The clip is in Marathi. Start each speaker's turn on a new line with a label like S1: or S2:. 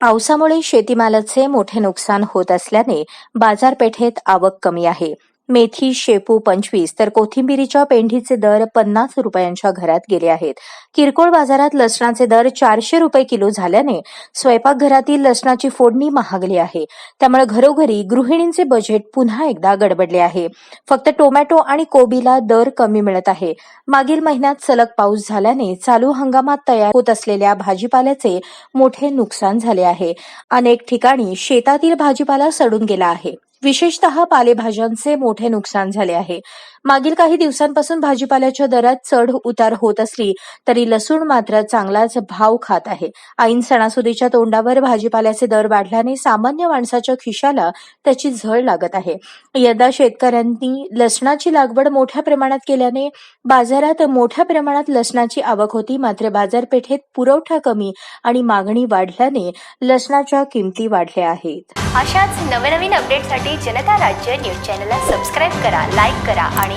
S1: पावसामुळे शेतीमालाचे मोठे नुकसान होत असल्याने बाजारपेठेत आवक कमी आहे. मेथी शेपू पंचवीस तर कोथिंबिरीच्या पेंढीचे दर पन्नास रुपयांच्या घरात गेले आहेत. किरकोळ बाजारात लसणाचे दर चारशे रुपये किलो झाल्याने स्वयंपाकघरातील लसणाची फोडणी महागली आहे. त्यामुळे घरोघरी गृहिणींचे बजेट पुन्हा एकदा गडबडले आहे. फक्त टोमॅटो आणि कोबीला दर कमी मिळत आहे. मागील महिन्यात सलग पाऊस झाल्याने चालू हंगामात तयार होत असलेल्या भाजीपाल्याचे मोठे नुकसान झाले आहे. अनेक ठिकाणी शेतातील भाजीपाला सडून गेला आहे. विशेषतः पालेभाज्यांचे मोठे नुकसान झाले आहे. मागील काही दिवसांपासून भाजीपाल्याच्या दरात चढ उतार होत असली तरी लसूण मात्र चांगलाच भाव खात आहे. ऐन सणासुदीच्या तोंडावर भाजीपाल्याचे दर वाढल्याने सामान्य माणसाच्या खिशाला त्याची झळ लागत आहे. यदा शेतकऱ्यांनी लसणाची लागवड मोठ्या प्रमाणात केल्याने बाजारात मोठ्या प्रमाणात लसणाची आवक होती मात्र बाजारपेठेत पुरवठा कमी आणि मागणी वाढल्याने लसणाच्या किमती वाढल्या आहेत.
S2: अशाच नवनवीन अपडेटसाठी जनता राज्य न्यूज चॅनलला सबस्क्राईब करा लाईक करा आणि